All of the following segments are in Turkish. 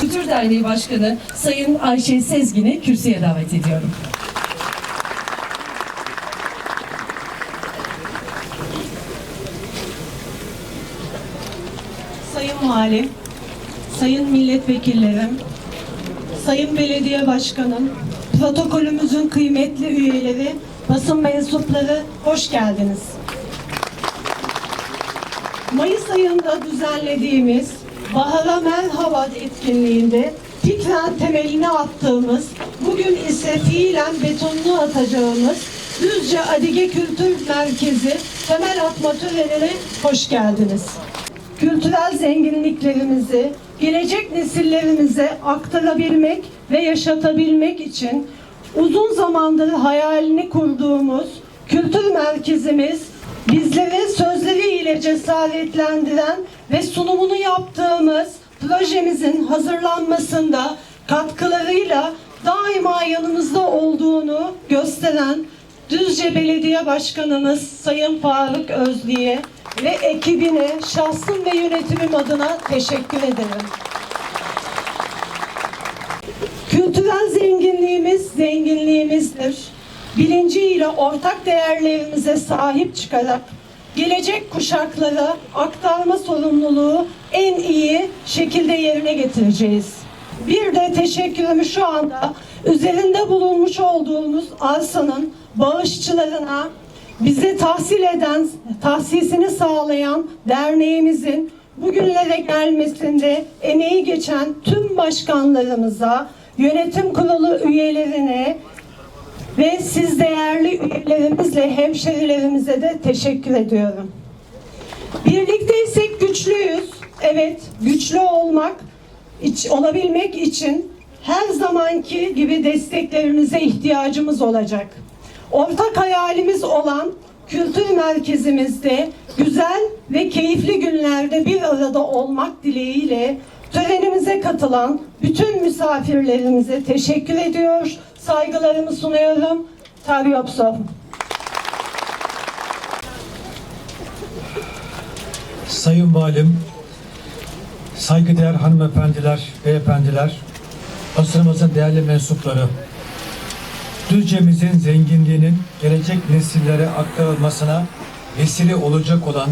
Kültür Derneği Başkanı Sayın Ayşe Sezgin'i kürsüye davet ediyorum. Sayın Valim, Sayın Milletvekillerim, Sayın Belediye Başkanım, protokolümüzün kıymetli üyeleri, basın mensupları hoş geldiniz. Mayıs ayında düzenlediğimiz Bahara Merhaba etkinliğinde fikren temelini attığımız, bugün ise fiilen betonunu atacağımız Düzce Adige Kültür Merkezi temel atma törenine hoş geldiniz kültürel zenginliklerimizi gelecek nesillerimize aktarabilmek ve yaşatabilmek için uzun zamandır hayalini kurduğumuz kültür merkezimiz bizleri sözleriyle cesaretlendiren ve sunumunu yaptığımız projemizin hazırlanmasında katkılarıyla daima yanımızda olduğunu gösteren Düzce Belediye Başkanımız Sayın Faruk Özlü'ye ve ekibine şahsım ve yönetimim adına teşekkür ederim. Kültürel zenginliğimiz zenginliğimizdir. Bilinciyle ortak değerlerimize sahip çıkarak gelecek kuşaklara aktarma sorumluluğu en iyi şekilde yerine getireceğiz. Bir de teşekkürümü şu anda üzerinde bulunmuş olduğumuz arsanın bağışçılarına, bize tahsil eden, tahsisini sağlayan derneğimizin bugünlere gelmesinde emeği geçen tüm başkanlarımıza, yönetim kurulu üyelerine ve siz değerli üyelerimizle hemşerilerimize de teşekkür ediyorum. Birlikteysek güçlüyüz. Evet, güçlü olmak, iç, olabilmek için her zamanki gibi desteklerinize ihtiyacımız olacak. Ortak hayalimiz olan kültür merkezimizde güzel ve keyifli günlerde bir arada olmak dileğiyle törenimize katılan bütün misafirlerimize teşekkür ediyor, saygılarımı sunuyorum. Taryopsov. Sayın Valim, saygıdeğer hanımefendiler, beyefendiler, basınımızın değerli mensupları, Düzce'mizin zenginliğinin gelecek nesillere aktarılmasına vesile olacak olan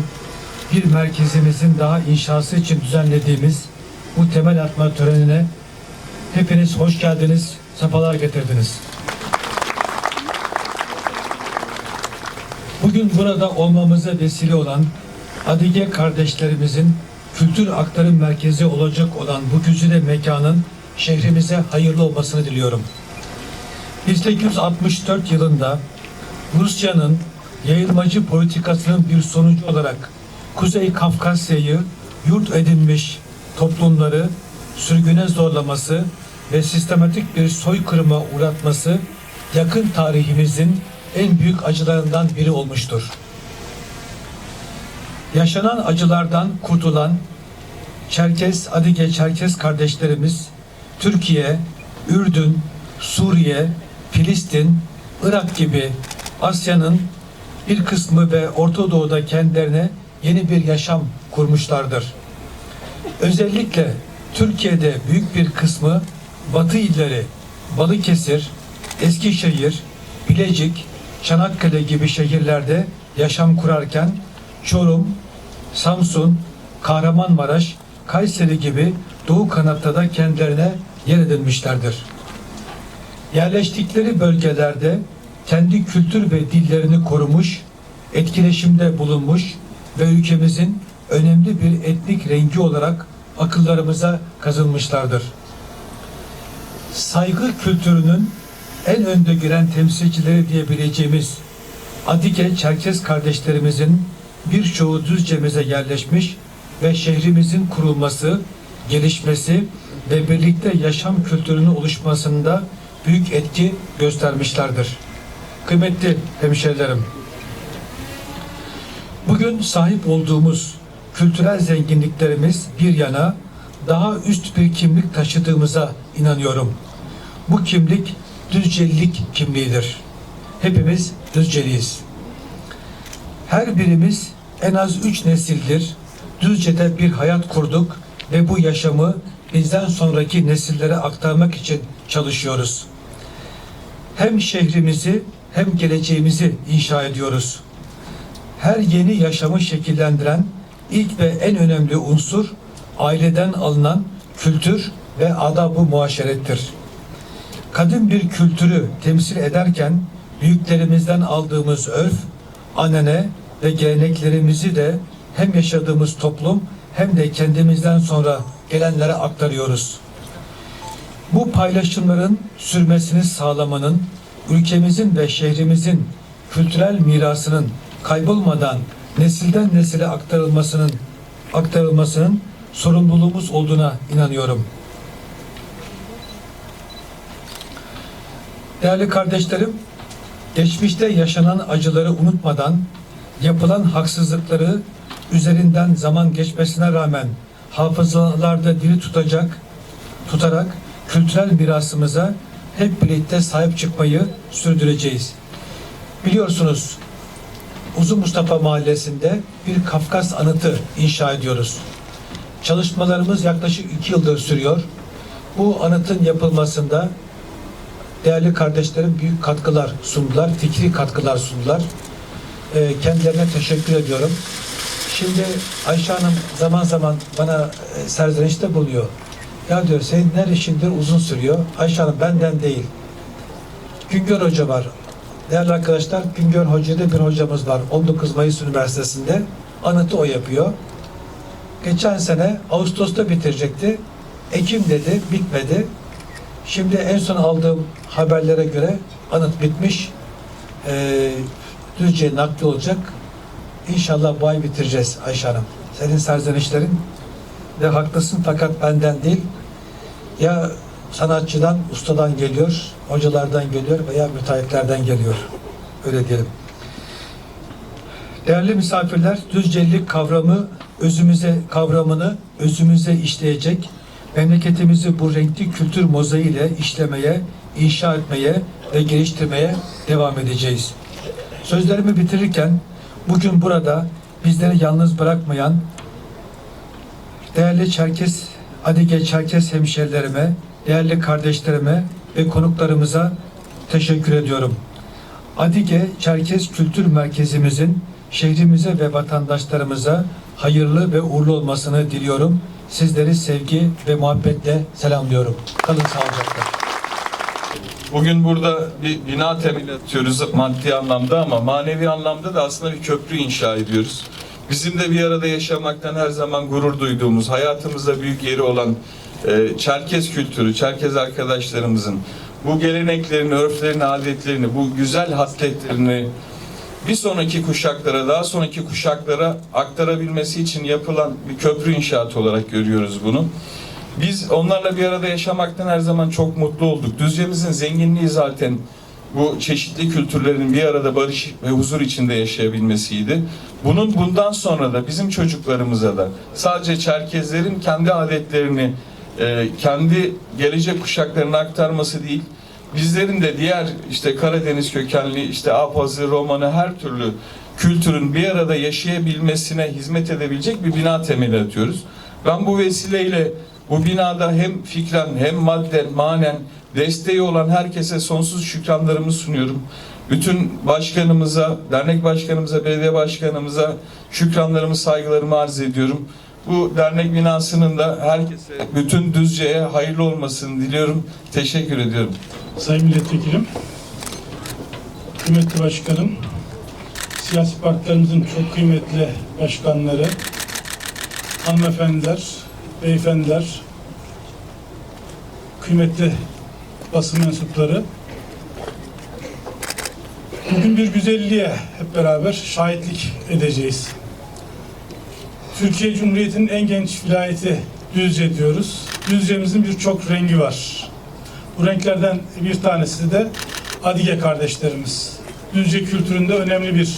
bir merkezimizin daha inşası için düzenlediğimiz bu temel atma törenine hepiniz hoş geldiniz, sefalar getirdiniz. Bugün burada olmamıza vesile olan Adige kardeşlerimizin kültür aktarım merkezi olacak olan bu güzide mekanın şehrimize hayırlı olmasını diliyorum. 1864 yılında Rusya'nın yayılmacı politikasının bir sonucu olarak Kuzey Kafkasya'yı yurt edinmiş toplumları sürgüne zorlaması ve sistematik bir soykırıma uğratması yakın tarihimizin en büyük acılarından biri olmuştur. Yaşanan acılardan kurtulan Çerkes, Adige Çerkes kardeşlerimiz Türkiye, Ürdün, Suriye, Filistin, Irak gibi Asya'nın bir kısmı ve Orta Doğu'da kendilerine yeni bir yaşam kurmuşlardır. Özellikle Türkiye'de büyük bir kısmı Batı illeri, Balıkesir, Eskişehir, Bilecik, Çanakkale gibi şehirlerde yaşam kurarken Çorum, Samsun, Kahramanmaraş, Kayseri gibi Doğu kanatta da kendilerine yer edinmişlerdir. Yerleştikleri bölgelerde kendi kültür ve dillerini korumuş, etkileşimde bulunmuş ve ülkemizin önemli bir etnik rengi olarak akıllarımıza kazınmışlardır. Saygı kültürünün en önde giren temsilcileri diyebileceğimiz Adige Çerkes kardeşlerimizin birçoğu Düzce'mize yerleşmiş ve şehrimizin kurulması, gelişmesi ve birlikte yaşam kültürünün oluşmasında büyük etki göstermişlerdir. Kıymetli hemşehrilerim, bugün sahip olduğumuz kültürel zenginliklerimiz bir yana daha üst bir kimlik taşıdığımıza inanıyorum. Bu kimlik Düzcelilik kimliğidir. hepimiz Düzceliyiz. Her birimiz en az üç nesildir Düzce'de bir hayat kurduk ve bu yaşamı bizden sonraki nesillere aktarmak için çalışıyoruz. Hem şehrimizi hem geleceğimizi inşa ediyoruz. Her yeni yaşamı şekillendiren ilk ve en önemli unsur aileden alınan kültür ve adab-ı muaşerettir. Kadın bir kültürü temsil ederken büyüklerimizden aldığımız örf, anane ve geleneklerimizi de hem yaşadığımız toplum hem de kendimizden sonra gelenlere aktarıyoruz. Bu paylaşımların sürmesini sağlamanın ülkemizin ve şehrimizin kültürel mirasının kaybolmadan nesilden nesile aktarılmasının aktarılmasının sorumluluğumuz olduğuna inanıyorum. Değerli kardeşlerim, geçmişte yaşanan acıları unutmadan yapılan haksızlıkları üzerinden zaman geçmesine rağmen hafızalarda diri tutacak, tutarak kültürel mirasımıza hep birlikte sahip çıkmayı sürdüreceğiz. Biliyorsunuz Uzun Mustafa Mahallesi'nde bir Kafkas anıtı inşa ediyoruz. Çalışmalarımız yaklaşık iki yıldır sürüyor. Bu anıtın yapılmasında değerli kardeşlerim büyük katkılar sundular, fikri katkılar sundular. Ee, kendilerine teşekkür ediyorum. Şimdi Ayşe Hanım zaman zaman bana e, serzenişte bulunuyor. Ya diyor senin her işindir uzun sürüyor. Ayşe Hanım benden değil. Güngör Hoca var. Değerli arkadaşlar Güngör Hoca'da bir hocamız var. 19 Mayıs Üniversitesi'nde. Anıtı o yapıyor. Geçen sene Ağustos'ta bitirecekti. Ekim dedi, bitmedi. Şimdi en son aldığım haberlere göre anıt bitmiş. Ee, Düzce'ye nakli olacak. İnşallah bu ay bitireceğiz Ayşe Hanım. Senin serzenişlerin de haklısın fakat benden değil. Ya sanatçıdan, ustadan geliyor, hocalardan geliyor veya müteahhitlerden geliyor. Öyle diyelim. Değerli misafirler, Düzcelilik kavramı özümüze kavramını özümüze işleyecek, memleketimizi bu renkli kültür mozaiğiyle işlemeye, inşa etmeye ve geliştirmeye devam edeceğiz. Sözlerimi bitirirken bugün burada bizleri yalnız bırakmayan değerli Çerkes, Adige Çerkes hemşerilerime, değerli kardeşlerime ve konuklarımıza teşekkür ediyorum. Adige Çerkes Kültür Merkezimizin şehrimize ve vatandaşlarımıza hayırlı ve uğurlu olmasını diliyorum. Sizleri sevgi ve muhabbetle selamlıyorum. Kalın sağlıcakla. Bugün burada bir bina temeli atıyoruz maddi anlamda ama manevi anlamda da aslında bir köprü inşa ediyoruz. Bizim de bir arada yaşamaktan her zaman gurur duyduğumuz, hayatımızda büyük yeri olan e, Çerkez kültürü, Çerkez arkadaşlarımızın bu geleneklerini, örflerini, adetlerini, bu güzel hasletlerini bir sonraki kuşaklara, daha sonraki kuşaklara aktarabilmesi için yapılan bir köprü inşaatı olarak görüyoruz bunu. Biz onlarla bir arada yaşamaktan her zaman çok mutlu olduk. Düzce'mizin zenginliği zaten bu çeşitli kültürlerin bir arada barış ve huzur içinde yaşayabilmesiydi. Bunun bundan sonra da bizim çocuklarımıza da sadece Çerkezlerin kendi adetlerini, e, kendi gelecek kuşaklarına aktarması değil, bizlerin de diğer işte Karadeniz kökenli, işte Apazı, Romanı her türlü kültürün bir arada yaşayabilmesine hizmet edebilecek bir bina temeli atıyoruz. Ben bu vesileyle bu binada hem fikren hem madden, manen desteği olan herkese sonsuz şükranlarımı sunuyorum. Bütün başkanımıza, dernek başkanımıza, belediye başkanımıza şükranlarımı, saygılarımı arz ediyorum. Bu dernek binasının da herkese, bütün Düzce'ye hayırlı olmasını diliyorum. Teşekkür ediyorum. Sayın Milletvekilim, kıymetli başkanım, siyasi partilerimizin çok kıymetli başkanları, hanımefendiler, beyefendiler, kıymetli basın mensupları, bugün bir güzelliğe hep beraber şahitlik edeceğiz. Türkiye Cumhuriyeti'nin en genç vilayeti Düzce diyoruz. Düzce'mizin birçok rengi var. Bu renklerden bir tanesi de Adige kardeşlerimiz. Düzce kültüründe önemli bir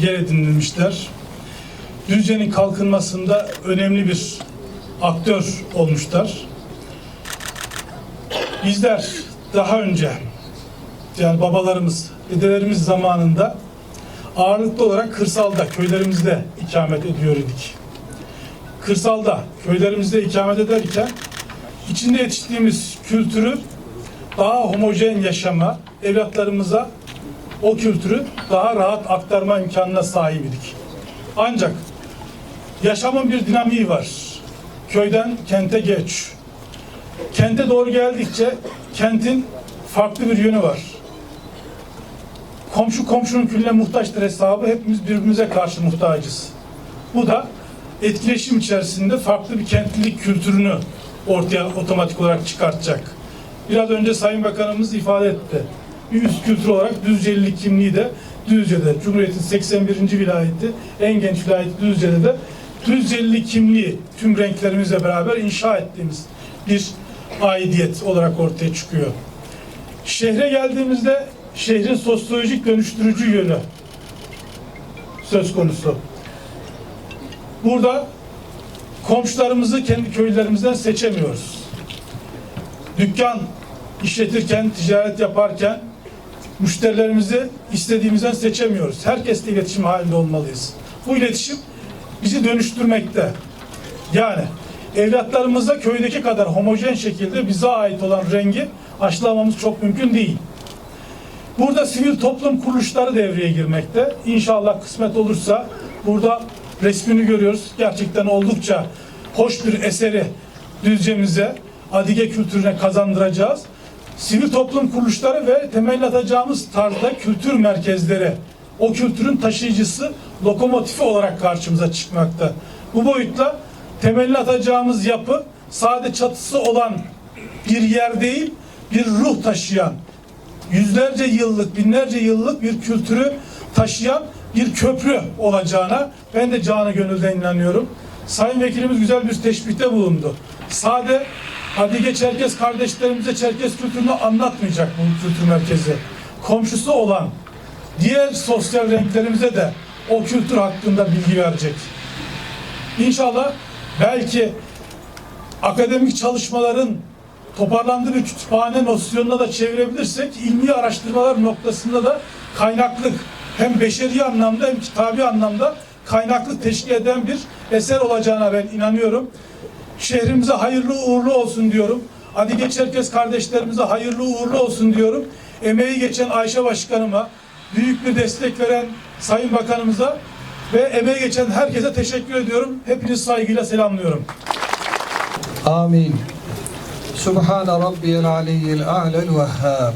yer edinilmişler. Düzce'nin kalkınmasında önemli bir aktör olmuşlar. Bizler daha önce yani babalarımız, dedelerimiz zamanında ağırlıklı olarak kırsalda, köylerimizde ikamet ediyor idik. Kırsalda, köylerimizde ikamet ederken içinde yetiştiğimiz kültürü daha homojen yaşama, evlatlarımıza o kültürü daha rahat aktarma imkanına sahip idik. Ancak yaşamın bir dinamiği var. Köyden kente geç. Kente doğru geldikçe kentin farklı bir yönü var. Komşu komşunun külüne muhtaçtır hesabı hepimiz birbirimize karşı muhtacız. Bu da etkileşim içerisinde farklı bir kentlilik kültürünü ortaya otomatik olarak çıkartacak. Biraz önce Sayın Bakanımız ifade etti. Bir üst kültür olarak Düzcelilik kimliği de Düzce'de, Cumhuriyet'in 81. vilayeti, en genç vilayeti Düzce'de de Düzcelilik kimliği tüm renklerimizle beraber inşa ettiğimiz bir aidiyet olarak ortaya çıkıyor. Şehre geldiğimizde şehrin sosyolojik dönüştürücü yönü söz konusu. Burada komşularımızı kendi köylerimizden seçemiyoruz. Dükkan işletirken, ticaret yaparken müşterilerimizi istediğimizden seçemiyoruz. Herkesle iletişim halinde olmalıyız. Bu iletişim bizi dönüştürmekte. Yani evlatlarımızda köydeki kadar homojen şekilde bize ait olan rengi aşılamamız çok mümkün değil. Burada sivil toplum kuruluşları devreye girmekte. İnşallah kısmet olursa burada resmini görüyoruz. Gerçekten oldukça hoş bir eseri Düzce'mize, Adige kültürüne kazandıracağız. Sivil toplum kuruluşları ve temelini atacağımız tarzda kültür merkezleri, o kültürün taşıyıcısı, lokomotifi olarak karşımıza çıkmakta. Bu boyutla temelini atacağımız yapı sade çatısı olan bir yer değil, bir ruh taşıyan, yüzlerce yıllık, binlerce yıllık bir kültürü taşıyan bir köprü olacağına ben de canı gönülden inanıyorum. Sayın Vekilimiz güzel bir teşbihte bulundu. Sade Adige Çerkes kardeşlerimize Çerkes kültürünü anlatmayacak bu kültür merkezi. Komşusu olan diğer sosyal renklerimize de o kültür hakkında bilgi verecek. İnşallah belki akademik çalışmaların toparlandığı bir kütüphane nosyonuna da çevirebilirsek ilmi araştırmalar noktasında da kaynaklık hem beşeri anlamda hem kitabi anlamda kaynaklı teşkil eden bir eser olacağına ben inanıyorum. Şehrimize hayırlı uğurlu olsun diyorum. Adige Çerkes kardeşlerimize hayırlı uğurlu olsun diyorum. Emeği geçen Ayşe Başkanıma, büyük bir destek veren Sayın Bakanımıza ve emeği geçen herkese teşekkür ediyorum. Hepiniz saygıyla selamlıyorum. Amin. Subhan rabbiyal aliyyil a'lel vehhab.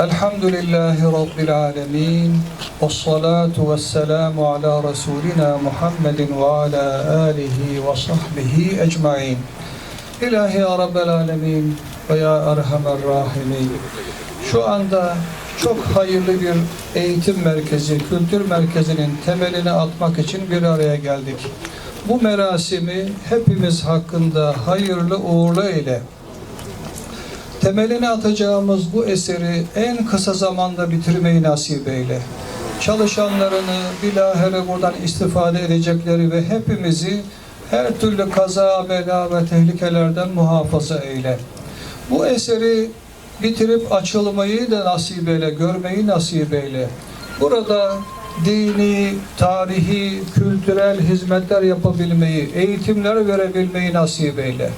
Elhamdülillahi Rabbil alemin. Ve salatu ve selamu ala Resulina Muhammedin ve ala alihi ve sahbihi ecmain. İlahi ya Rabbel alemin ve ya erhamer rahimin. Şu anda çok hayırlı bir eğitim merkezi, kültür merkezinin temelini atmak için bir araya geldik. Bu merasimi hepimiz hakkında hayırlı uğurlu eyle. Temelini atacağımız bu eseri en kısa zamanda bitirmeyi nasip eyle. Çalışanlarını bilahare buradan istifade edecekleri ve hepimizi her türlü kaza, bela ve tehlikelerden muhafaza eyle. Bu eseri bitirip açılmayı da nasip eyle, görmeyi nasip eyle. Burada dini, tarihi, kültürel hizmetler yapabilmeyi, eğitimler verebilmeyi nasip eyle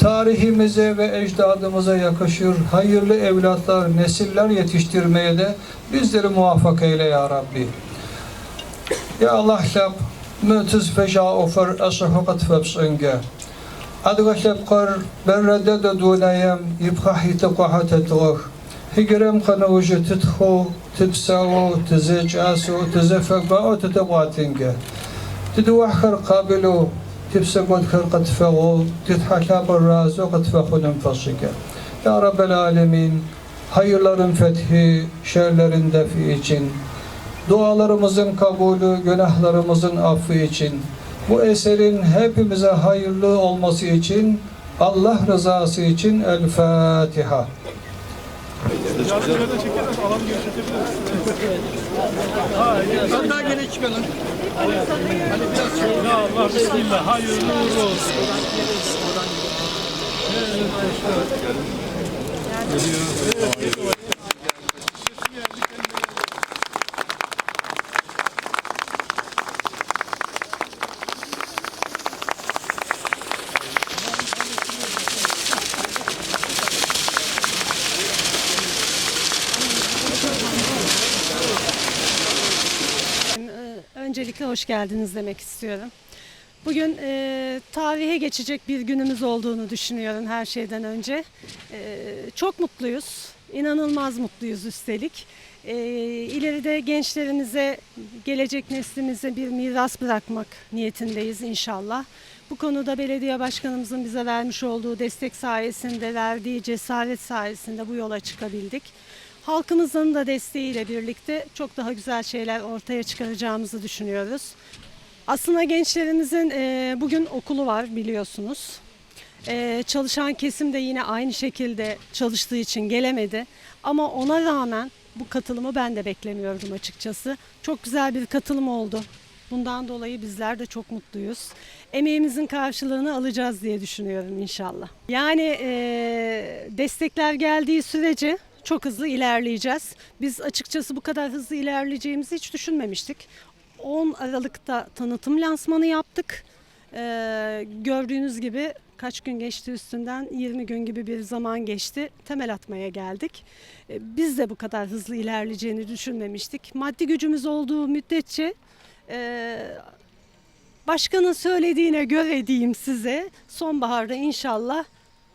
tarihimize ve ecdadımıza yakışır hayırlı evlatlar, nesiller yetiştirmeye de bizleri muvaffak eyle ya Rabbi. Ya Allah hep mütüz feca ofer esahukat febsınge. Adgaş yapkar ben reddede dunayem yibkahi tekuhat etuğ. Higirem kanavucu tithu, titsavu, tizecasu, tizefebao, titebatinge. Tiduahkar kabilu. تبسقون كر قد فغو تتحكى بالرازو قد فخون انفصقا Ya Rabbel Alemin hayırların fethi, şerlerin defi için, dualarımızın kabulü, günahlarımızın affı için, bu eserin hepimize hayırlı olması için, Allah rızası için El Fatiha. Öncelikle hoş geldiniz demek istiyorum. Bugün e, tarihe geçecek bir günümüz olduğunu düşünüyorum her şeyden önce. E, çok mutluyuz, inanılmaz mutluyuz üstelik. E, ileride gençlerimize, gelecek neslimize bir miras bırakmak niyetindeyiz inşallah. Bu konuda belediye başkanımızın bize vermiş olduğu destek sayesinde, verdiği cesaret sayesinde bu yola çıkabildik. Halkımızın da desteğiyle birlikte çok daha güzel şeyler ortaya çıkaracağımızı düşünüyoruz. Aslında gençlerimizin e, bugün okulu var biliyorsunuz. E, çalışan kesim de yine aynı şekilde çalıştığı için gelemedi. Ama ona rağmen bu katılımı ben de beklemiyordum açıkçası. Çok güzel bir katılım oldu. Bundan dolayı bizler de çok mutluyuz. Emeğimizin karşılığını alacağız diye düşünüyorum inşallah. Yani e, destekler geldiği sürece çok hızlı ilerleyeceğiz. Biz açıkçası bu kadar hızlı ilerleyeceğimizi hiç düşünmemiştik. 10 Aralık'ta tanıtım lansmanı yaptık. Ee, gördüğünüz gibi kaç gün geçti üstünden 20 gün gibi bir zaman geçti. Temel atmaya geldik. Ee, biz de bu kadar hızlı ilerleyeceğini düşünmemiştik. Maddi gücümüz olduğu müddetçe e, başkanın söylediğine göre diyeyim size sonbaharda inşallah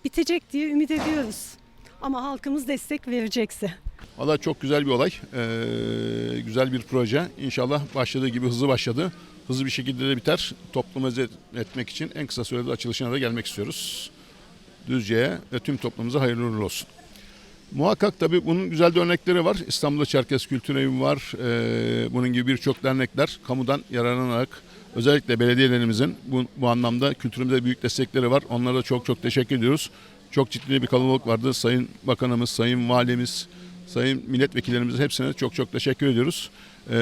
bitecek diye ümit ediyoruz. Ama halkımız destek verecekse. Valla çok güzel bir olay. Ee, güzel bir proje. İnşallah başladığı gibi hızlı başladı. Hızlı bir şekilde de biter. Toplumu etmek için en kısa sürede açılışına da gelmek istiyoruz. Düzce'ye ve tüm toplumumuza hayırlı uğurlu olsun. Muhakkak tabii bunun güzel de örnekleri var. İstanbul'da Çerkez Kültür Evi var. Ee, bunun gibi birçok dernekler kamudan yararlanarak özellikle belediyelerimizin bu, bu anlamda kültürümüze büyük destekleri var. Onlara da çok çok teşekkür ediyoruz. Çok ciddi bir kalabalık vardı. Sayın Bakanımız, Sayın Valimiz, Sayın milletvekillerimize hepsine çok çok teşekkür ediyoruz. Ee,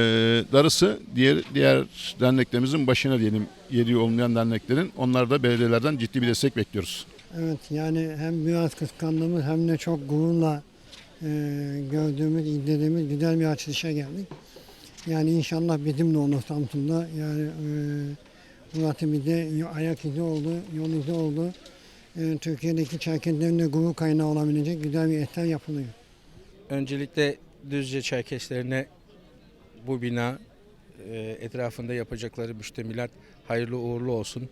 darısı diğer diğer derneklerimizin başına diyelim yeri olmayan derneklerin. Onlar da belediyelerden ciddi bir destek bekliyoruz. Evet yani hem biraz kıskandığımız hem de çok gururla e, gördüğümüz, izlediğimiz güzel bir açılışa geldik. Yani inşallah bizim de olur Samsun'da. Yani e, burası bize ayak izi oldu, yol izi oldu. E, Türkiye'deki Çerkezlerin de gurur kaynağı olabilecek güzel bir eser yapılıyor. Öncelikle Düzce Çerkeslerine bu bina e, etrafında yapacakları müştemilat hayırlı uğurlu olsun.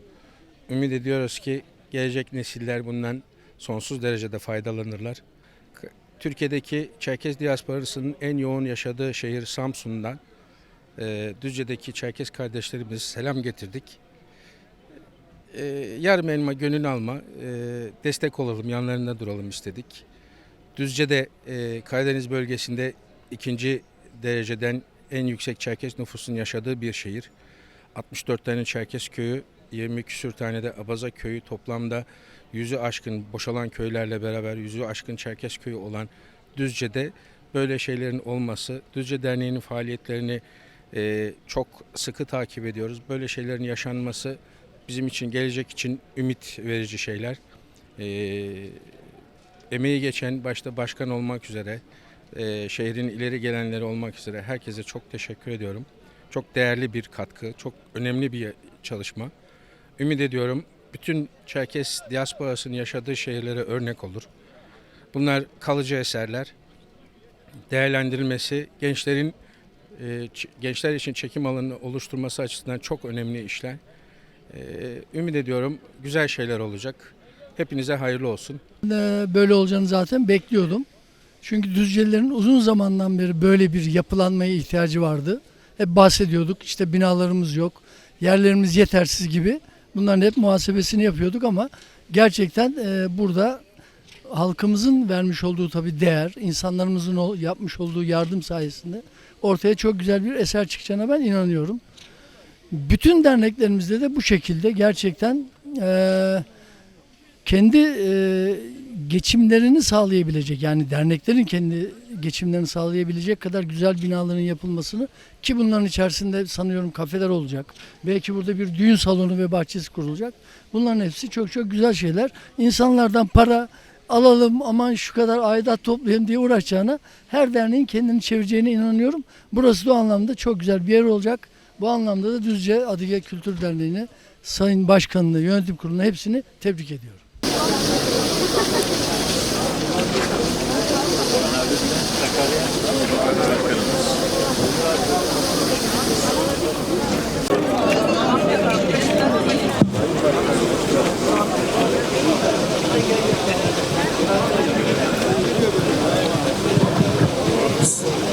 Ümit ediyoruz ki gelecek nesiller bundan sonsuz derecede faydalanırlar. Türkiye'deki Çerkes diasporasının en yoğun yaşadığı şehir Samsun'dan e, Düzce'deki Çerkes kardeşlerimize selam getirdik. E, yarım elma gönül alma, e, destek olalım, yanlarında duralım istedik. Düzce'de e, Karadeniz bölgesinde ikinci dereceden en yüksek Çerkes nüfusun yaşadığı bir şehir. 64 tane Çerkes köyü, 20 küsür tane de Abaza köyü toplamda yüzü aşkın boşalan köylerle beraber yüzü aşkın Çerkes köyü olan Düzce'de böyle şeylerin olması, Düzce Derneği'nin faaliyetlerini e, çok sıkı takip ediyoruz. Böyle şeylerin yaşanması bizim için gelecek için ümit verici şeyler. E, emeği geçen başta başkan olmak üzere, e, şehrin ileri gelenleri olmak üzere herkese çok teşekkür ediyorum. Çok değerli bir katkı, çok önemli bir çalışma. Ümit ediyorum bütün Çerkes diasporasının yaşadığı şehirlere örnek olur. Bunlar kalıcı eserler. Değerlendirilmesi, gençlerin e, gençler için çekim alanı oluşturması açısından çok önemli işler. E, ümit ediyorum güzel şeyler olacak. Hepinize hayırlı olsun. Ee, böyle olacağını zaten bekliyordum. Çünkü Düzcelilerin uzun zamandan beri böyle bir yapılanmaya ihtiyacı vardı. Hep bahsediyorduk işte binalarımız yok, yerlerimiz yetersiz gibi. Bunların hep muhasebesini yapıyorduk ama gerçekten e, burada halkımızın vermiş olduğu tabii değer, insanlarımızın yapmış olduğu yardım sayesinde ortaya çok güzel bir eser çıkacağına ben inanıyorum. Bütün derneklerimizde de bu şekilde gerçekten eee kendi e, geçimlerini sağlayabilecek yani derneklerin kendi geçimlerini sağlayabilecek kadar güzel binaların yapılmasını ki bunların içerisinde sanıyorum kafeler olacak. Belki burada bir düğün salonu ve bahçesi kurulacak. Bunların hepsi çok çok güzel şeyler. İnsanlardan para alalım aman şu kadar aidat toplayalım diye uğraşacağına her derneğin kendini çevireceğine inanıyorum. Burası da o anlamda çok güzel bir yer olacak. Bu anlamda da Düzce Adige Kültür Derneği'ne, Sayın Başkanı'na, yönetim kuruluna hepsini tebrik ediyorum.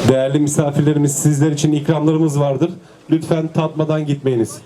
Değerli misafirlerimiz sizler için ikramlarımız vardır. Lütfen tatmadan gitmeyiniz.